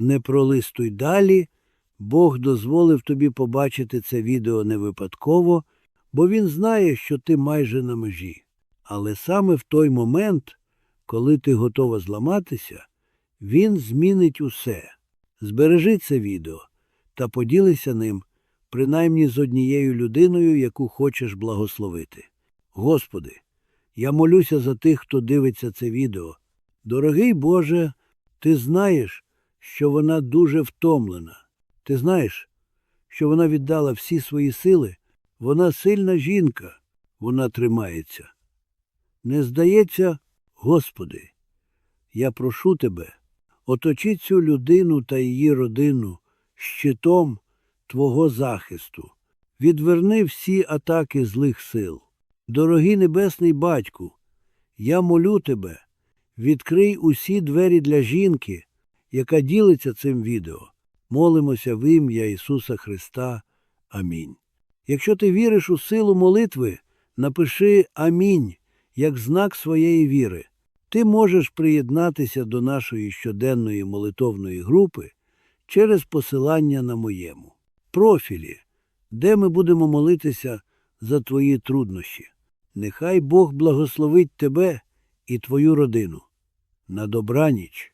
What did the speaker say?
Не пролистуй далі. Бог дозволив тобі побачити це відео не випадково, бо він знає, що ти майже на межі. Але саме в той момент, коли ти готова зламатися, він змінить усе. Збережи це відео та поділися ним, принаймні з однією людиною, яку хочеш благословити. Господи, я молюся за тих, хто дивиться це відео. Дорогий Боже, ти знаєш, що вона дуже втомлена. Ти знаєш, що вона віддала всі свої сили. Вона сильна жінка, вона тримається. Не здається, Господи, я прошу тебе, оточи цю людину та її родину щитом Твого захисту. Відверни всі атаки злих сил. Дорогий Небесний Батьку, я молю тебе, відкрий усі двері для жінки, яка ділиться цим відео. Молимося в ім'я Ісуса Христа. Амінь. Якщо ти віриш у силу молитви, напиши Амінь як знак своєї віри. Ти можеш приєднатися до нашої щоденної молитовної групи через посилання на моєму профілі, де ми будемо молитися за твої труднощі. Нехай Бог благословить тебе і твою родину. На добраніч.